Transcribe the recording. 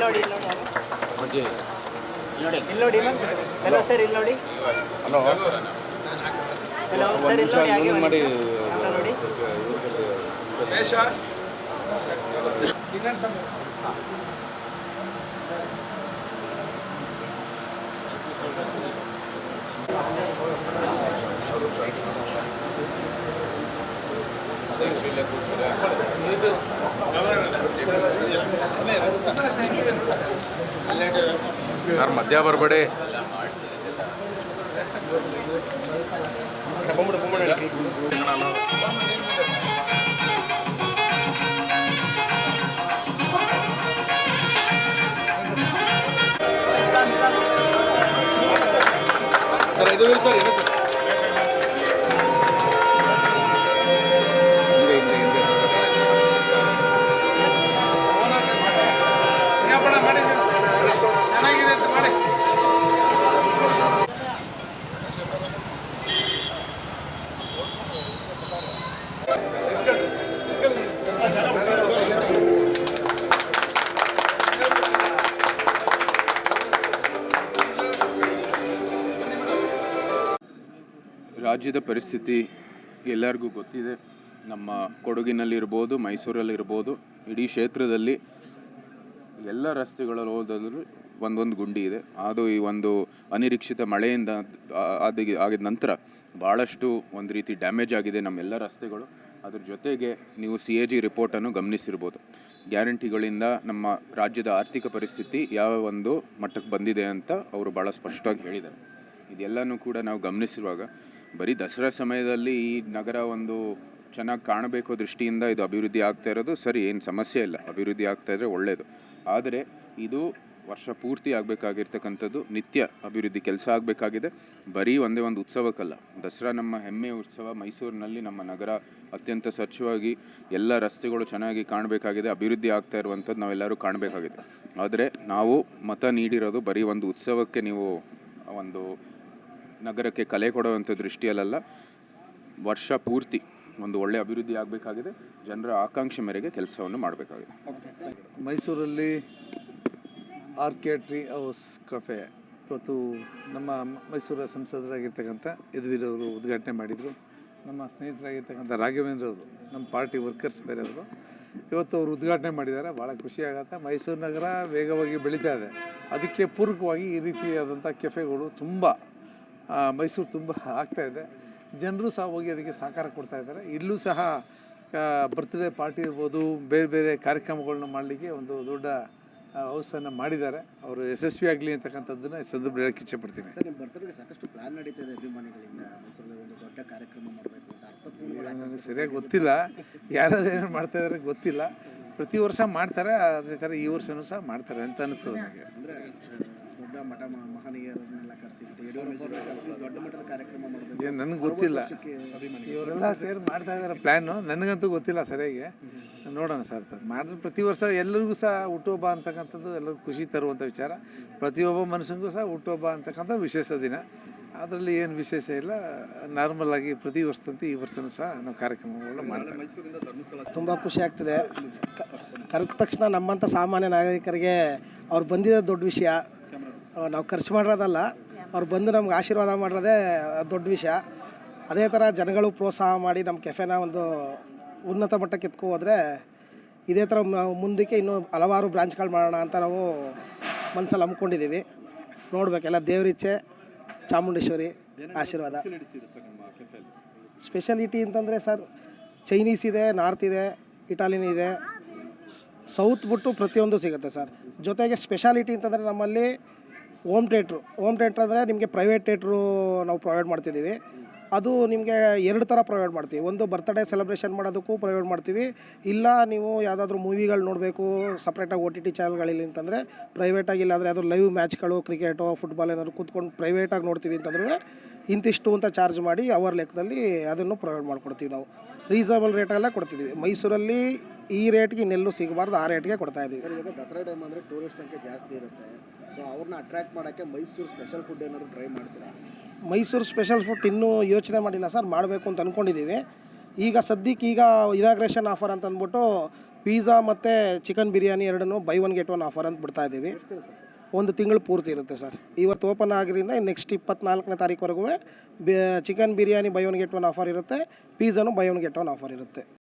ನೋಡಿ ಇಲ್ಲಿ ನೋಡಿ. ಇಲ್ಲ ನೋಡಿ. ಮ್ಯಾಮ್. ಹಲೋ ಸರ್ ಇಲ್ಲಿ ನೋಡಿ. ಹಲೋ. ಹಲೋ ಸರ್ ಇಲ್ಲಿ ನೋಡಿ ಹಾಗೆ ಮಾಡಿ ನೋಡಿ. ಕೂತ್ರೆ ಯಾರು ಮಧ್ಯ ಬರಬೇಡಿ ನಾನು ಸರ್ ಇದು ಸರ್ ಏನು ಸರ್ ರಾಜ್ಯದ ಪರಿಸ್ಥಿತಿ ಎಲ್ಲರಿಗೂ ಗೊತ್ತಿದೆ. ನಮ್ಮ ಕೊಡಗಿನಲ್ಲಿರ್ಬೋದು ಮೈಸೂರಲ್ಲಿರ್ಬೋದು ಇಡೀ ಕ್ಷೇತ್ರದಲ್ಲಿ ಎಲ್ಲ ರಸ್ತೆಗಳಲ್ಲಿ ಹೋದಾದರೂ ಒಂದೊಂದು ಗುಂಡಿ ಇದೆ. ಅದು ಈ ಒಂದು ಅನಿರೀಕ್ಷಿತ ಮಳೆಯಿಂದ ಆದ, ಆಗಿದ ನಂತರ ಭಾಳಷ್ಟು ಒಂದು ರೀತಿ ಡ್ಯಾಮೇಜ್ ಆಗಿದೆ ನಮ್ಮೆಲ್ಲ ರಸ್ತೆಗಳು. ಅದ್ರ ಜೊತೆಗೆ ನೀವು ಸಿ ಎ ಜಿ ರಿಪೋರ್ಟನ್ನು ಗಮನಿಸಿರ್ಬೋದು. ಗ್ಯಾರಂಟಿಗಳಿಂದ ನಮ್ಮ ರಾಜ್ಯದ ಆರ್ಥಿಕ ಪರಿಸ್ಥಿತಿ ಯಾವ ಒಂದು ಮಟ್ಟಕ್ಕೆ ಬಂದಿದೆ ಅಂತ ಅವರು ಭಾಳ ಸ್ಪಷ್ಟವಾಗಿ ಹೇಳಿದ್ದಾರೆ. ಇದೆಲ್ಲನೂ ಕೂಡ ನಾವು ಗಮನಿಸಿರುವಾಗ ಬರೀ ದಸರಾ ಸಮಯದಲ್ಲಿ ಈ ನಗರ ಒಂದು ಚೆನ್ನಾಗಿ ಕಾಣಬೇಕು ದೃಷ್ಟಿಯಿಂದ ಇದು ಅಭಿವೃದ್ಧಿ ಆಗ್ತಾ ಇರೋದು. ಸರಿ, ಏನು ಸಮಸ್ಯೆ ಇಲ್ಲ. ಅಭಿವೃದ್ಧಿ ಆಗ್ತಾ ಇದ್ರೆ ಒಳ್ಳೆಯದು ಆದರೆ ಇದು ವರ್ಷ ಪೂರ್ತಿ ಆಗಬೇಕಾಗಿರ್ತಕ್ಕಂಥದ್ದು ನಿತ್ಯ ಅಭಿವೃದ್ಧಿ ಕೆಲಸ ಆಗಬೇಕಾಗಿದೆ. ಬರೀ ಒಂದೇ ಒಂದು ಉತ್ಸವಕ್ಕಲ್ಲ, ದಸರಾ ನಮ್ಮ ಹೆಮ್ಮೆಯ ಉತ್ಸವ ಮೈಸೂರಿನಲ್ಲಿ ನಮ್ಮ ನಗರ ಅತ್ಯಂತ ಸ್ವಚ್ಛವಾಗಿ ಎಲ್ಲ ರಸ್ತೆಗಳು ಚೆನ್ನಾಗಿ ಕಾಣಬೇಕಾಗಿದೆ, ಅಭಿವೃದ್ಧಿ ಆಗ್ತಾ ಇರುವಂಥದ್ದು ನಾವೆಲ್ಲರೂ ಕಾಣಬೇಕಾಗಿದೆ. ಆದರೆ ನಾವು ಮತ ನೀಡಿರೋದು ಬರೀ ಒಂದು ಉತ್ಸವಕ್ಕೆ ನೀವು ಒಂದು ನಗರಕ್ಕೆ ಕಲೆ ಕೊಡುವಂಥ ದೃಷ್ಟಿಯಲ್ಲ ವರ್ಷ ಪೂರ್ತಿ ಒಂದು ಒಳ್ಳೆಯ ಅಭಿವೃದ್ಧಿ ಆಗಬೇಕಾಗಿದೆ. ಜನರ ಆಕಾಂಕ್ಷೆ ಮೇರೆಗೆ ಕೆಲಸವನ್ನು ಮಾಡಬೇಕಾಗಿದೆ. ಮೈಸೂರಲ್ಲಿ ಆರ್ಕೆ ಹೌಸ್ ಕಫೆ, ಇವತ್ತು ನಮ್ಮ ಮೈಸೂರ ಸಂಸದರಾಗಿರ್ತಕ್ಕಂಥ ಯದುವೀರವರು ಉದ್ಘಾಟನೆ ಮಾಡಿದರು. ನಮ್ಮ ಸ್ನೇಹಿತರಾಗಿರ್ತಕ್ಕಂಥ ರಾಘವೇಂದ್ರ ಅವರು, ನಮ್ಮ ಪಾರ್ಟಿ ವರ್ಕರ್ಸ್ ಬೇರೆಯವರು ಇವತ್ತು ಅವರು ಉದ್ಘಾಟನೆ ಮಾಡಿದ್ದಾರೆ. ಭಾಳ ಖುಷಿ ಆಗುತ್ತೆ. ಮೈಸೂರು ನಗರ ವೇಗವಾಗಿ ಬೆಳೀತಾ ಇದೆ. ಅದಕ್ಕೆ ಪೂರಕವಾಗಿ ಈ ರೀತಿಯಾದಂಥ ಕೆಫೆಗಳು ತುಂಬ ಮೈಸೂರು ತುಂಬ ಆಗ್ತಾ ಇದೆ. ಜನರು ಸಹ ಹೋಗಿ ಅದಕ್ಕೆ ಸಹಕಾರ ಕೊಡ್ತಾ ಇದ್ದಾರೆ. ಇಲ್ಲೂ ಸಹ ಬರ್ತ್ಡೇ ಪಾರ್ಟಿ ಇರ್ಬೋದು ಬೇರೆ ಬೇರೆ ಕಾರ್ಯಕ್ರಮಗಳನ್ನ ಮಾಡಲಿಕ್ಕೆ ಒಂದು ದೊಡ್ಡ ಹೌಸನ್ನು ಮಾಡಿದ್ದಾರೆ. ಅವರು ಯಶಸ್ವಿ ಆಗಲಿ ಅಂತಕ್ಕಂಥದ್ದನ್ನು ಈ ಸಂದರ್ಭ ಹೇಳಕ್ಕೆ ಇಚ್ಛೆಪಡ್ತೀನಿ ಸರ್ ನಿಮ್ಮ ಬರ್ತಡೆಗೆ ಸಾಕಷ್ಟು ಪ್ಲಾನ್ ಇದೆ ಅಭಿಮಾನಿಗಳಿಂದ. ಮೈಸೂರಲ್ಲಿ ಒಂದು ದೊಡ್ಡ ಕಾರ್ಯಕ್ರಮ ಮಾಡಬೇಕು ಅಂತ ನನಗೆ ಸರಿಯಾಗಿ ಗೊತ್ತಿಲ್ಲ. ಯಾರಾದ್ರೂ ಏನೇನು ಮಾಡ್ತಾ ಇದ್ದಾರೆ ಗೊತ್ತಿಲ್ಲ. ಪ್ರತಿ ವರ್ಷ ಮಾಡ್ತಾರೆ ಅದೇ ಥರ ಈ ವರ್ಷನೂ ಸಹ ಮಾಡ್ತಾರೆ ಅಂತ ಅನಿಸ್ತದೆ ನನಗೆ. ಅಂದರೆ ದೊಡ್ಡ ಮಠ ಮಹನೀಯರನ್ನೆಲ್ಲ ಕರೆಸಿ ದೊಡ್ಡ ಮಟ್ಟದ ಕಾರ್ಯಕ್ರಮ ಏನು ನನಗೆ ಗೊತ್ತಿಲ್ಲ. ಇವರೆಲ್ಲ ಸೇರಿ ಮಾಡ್ತಾ ಇದ್ದಾರೆ ಪ್ಲ್ಯಾನು ನನಗಂತೂ ಗೊತ್ತಿಲ್ಲ ಸರಿಯಾಗಿ. ನೋಡೋಣ ಸರ್ ಮಾಡಿದ್ರೆ ಪ್ರತಿ ವರ್ಷ ಎಲ್ಲರಿಗೂ ಸಹ ಹುಟ್ಟುಹಬ್ಬ ಅಂತಕ್ಕಂಥದ್ದು ಎಲ್ಲರಿಗೂ ಖುಷಿ ತರುವಂಥ ವಿಚಾರ. ಪ್ರತಿಯೊಬ್ಬ ಮನುಷ್ಯನಿಗೂ ಸಹ ಹುಟ್ಟುಹಬ್ಬ ಅಂತಕ್ಕಂಥ ವಿಶೇಷ ದಿನ. ಅದರಲ್ಲಿ ಏನು ವಿಶೇಷ ಇಲ್ಲ. ನಾರ್ಮಲ್ ಆಗಿ ಪ್ರತಿ ವರ್ಷದಂತೆ ಈ ವರ್ಷನೂ ಸಹ ನಾವು ಕಾರ್ಯಕ್ರಮಗಳನ್ನ ಮಾಡ್ತೇವೆ ತುಂಬ ಖುಷಿ ಆಗ್ತದೆ. ಕರೆದ ತಕ್ಷಣ ನಮ್ಮಂಥ ಸಾಮಾನ್ಯ ನಾಗರಿಕರಿಗೆ ಅವ್ರು ಬಂದಿರೋ ದೊಡ್ಡ ವಿಷಯ ನಾವು ಖರ್ಚು ಮಾಡಿರೋದಲ್ಲ ಅವ್ರು ಬಂದು ನಮ್ಗೆ ಆಶೀರ್ವಾದ ಮಾಡಿರೋದೇ ದೊಡ್ಡ ವಿಷಯ. ಅದೇ ಥರ ಜನಗಳು ಪ್ರೋತ್ಸಾಹ ಮಾಡಿ ನಮ್ಮ ಕೆಫೆನ ಒಂದು ಉನ್ನತ ಮಟ್ಟಕ್ಕೆ ಎತ್ಕೊ ಹೋದರೆ ಇದೇ ಥರ ಮುಂದಕ್ಕೆ ಇನ್ನೂ ಹಲವಾರು ಬ್ರಾಂಚ್ಗಳು ಮಾಡೋಣ ಅಂತ ನಾವು ಮನಸ್ಸಲ್ಲಿ ಹಮ್ಮಿಕೊಂಡಿದ್ದೀವಿ ನೋಡಬೇಕೆಲ್ಲ ದೇವರಿಚ್ಛೆ ಚಾಮುಂಡೇಶ್ವರಿ ಆಶೀರ್ವಾದ. ಸ್ಪೆಷಾಲಿಟಿ ಅಂತಂದರೆ ಸರ್ ಚೈನೀಸ್ ಇದೆ ನಾರ್ತ್ ಇದೆ ಇಟಾಲಿಯನ್ ಇದೆ. ಸೌತ್ ಬಿಟ್ಟು ಪ್ರತಿಯೊಂದು ಸಿಗುತ್ತೆ ಸರ್. ಜೊತೆಗೆ ಸ್ಪೆಷಾಲಿಟಿ ಅಂತಂದರೆ ನಮ್ಮಲ್ಲಿ ಹೋಮ್ ಥಿಯೇಟ್ರು. ಓಮ್ ಥಿಯೇಟ್ರ್ ಅಂದರೆ ನಿಮಗೆ ಪ್ರೈವೇಟ್ ಥಿಯೇಟ್ರು ನಾವು ಪ್ರೊವೈಡ್ ಮಾಡ್ತಿದ್ದೀವಿ. ಅದು ನಿಮಗೆ ಎರಡು ಥರ ಪ್ರೊವೈಡ್ ಮಾಡ್ತೀವಿ. ಒಂದು ಬರ್ತ್ಡೇ ಸೆಲೆಬ್ರೇಷನ್ ಮಾಡೋದಕ್ಕೂ ಪ್ರೊವೈಡ್ ಮಾಡ್ತೀವಿ. ಇಲ್ಲ ನೀವು ಯಾವುದಾದ್ರೂ ಮೂವಿಗಳು ನೋಡಬೇಕು ಸಪ್ರೇಟಾಗಿ ಓ ಟಿ ಟಿ ಚಾನಲ್ಗಳಿಲ್ಲ ಅಂತಂದರೆ ಪ್ರೈವೇಟಾಗಿ ಇಲ್ಲಾಂದರೆ ಯಾವ್ದಾದ್ರು ಲೈವ್ ಮ್ಯಾಚ್ಗಳು ಕ್ರಿಕೆಟು ಫುಟ್ಬಾಲ್ ಏನಾದ್ರು ಕೂತ್ಕೊಂಡು ಪ್ರೈವೇಟಾಗಿ ನೋಡ್ತೀವಿ ಅಂತಂದ್ರೆ ಇಂತಿಷ್ಟು ಅಂತ ಚಾರ್ಜ್ ಮಾಡಿ ಅವರ್ ಲೆಕ್ಕದಲ್ಲಿ ಅದನ್ನು ಪ್ರೊವೈಡ್ ಮಾಡಿಕೊಡ್ತೀವಿ ನಾವು. ರೀಸನಬಲ್ ರೇಟಲ್ಲೇ ಕೊಡ್ತಿದ್ದೀವಿ. ಮೈಸೂರಲ್ಲಿ ಈ ರೇಟ್ಗೆ ನೆಲ್ಲು ಸಿಗಬಾರ್ದು ಆ ರೇಟ್ಗೆ ಕೊಡ್ತಾ ಇದ್ದೀವಿ ಸರ್ ಇವಾಗ ದಸರಾ ಟೈಮ್ ಅಂದರೆ ಟೂರಿಸ್ಟ್ ಸಂಖ್ಯೆ ಜಾಸ್ತಿ ಇರುತ್ತೆ. ಸೊ ಅವ್ರನ್ನ ಅಟ್ರಾಕ್ಟ್ ಮಾಡೋಕ್ಕೆ ಮೈಸೂರು ಸ್ಪೆಷಲ್ ಫುಡ್ ಏನಾದರೂ ಟ್ರೈ ಮಾಡ್ತೀರಾ? ಮೈಸೂರು ಸ್ಪೆಷಲ್ ಫುಡ್ ಇನ್ನೂ ಯೋಚನೆ ಮಾಡಿಲ್ಲ ಸರ್ ಮಾಡಬೇಕು ಅಂತ ಅಂದ್ಕೊಂಡಿದ್ದೀವಿ ಈಗ ಸದ್ಯಕ್ಕೆ ಈಗ ಇನಾಗ್ರೇಷನ್ ಆಫರ್ ಅಂತ ಅಂದ್ಬಿಟ್ಟು ಪಿಜ್ಜಾ ಮತ್ತು ಚಿಕನ್ ಬಿರಿಯಾನಿ ಎರಡನ್ನೂ buy one get one offer ಅಂತ ಬಿಡ್ತಾ ಇದ್ದೀವಿ ಒಂದು ತಿಂಗಳು ಪೂರ್ತಿ ಇರುತ್ತೆ ಸರ್. ಇವತ್ತು ಓಪನ್ ಆಗಿರಿಂದ ನೆಕ್ಸ್ಟ್ ಇಪ್ಪತ್ನಾಲ್ಕನೇ ತಾರೀಕುವರೆಗೂ chicken biryani buy one get one offer ಇರುತ್ತೆ ಪಿಜ್ಜಾನು buy one get one offer ಇರುತ್ತೆ.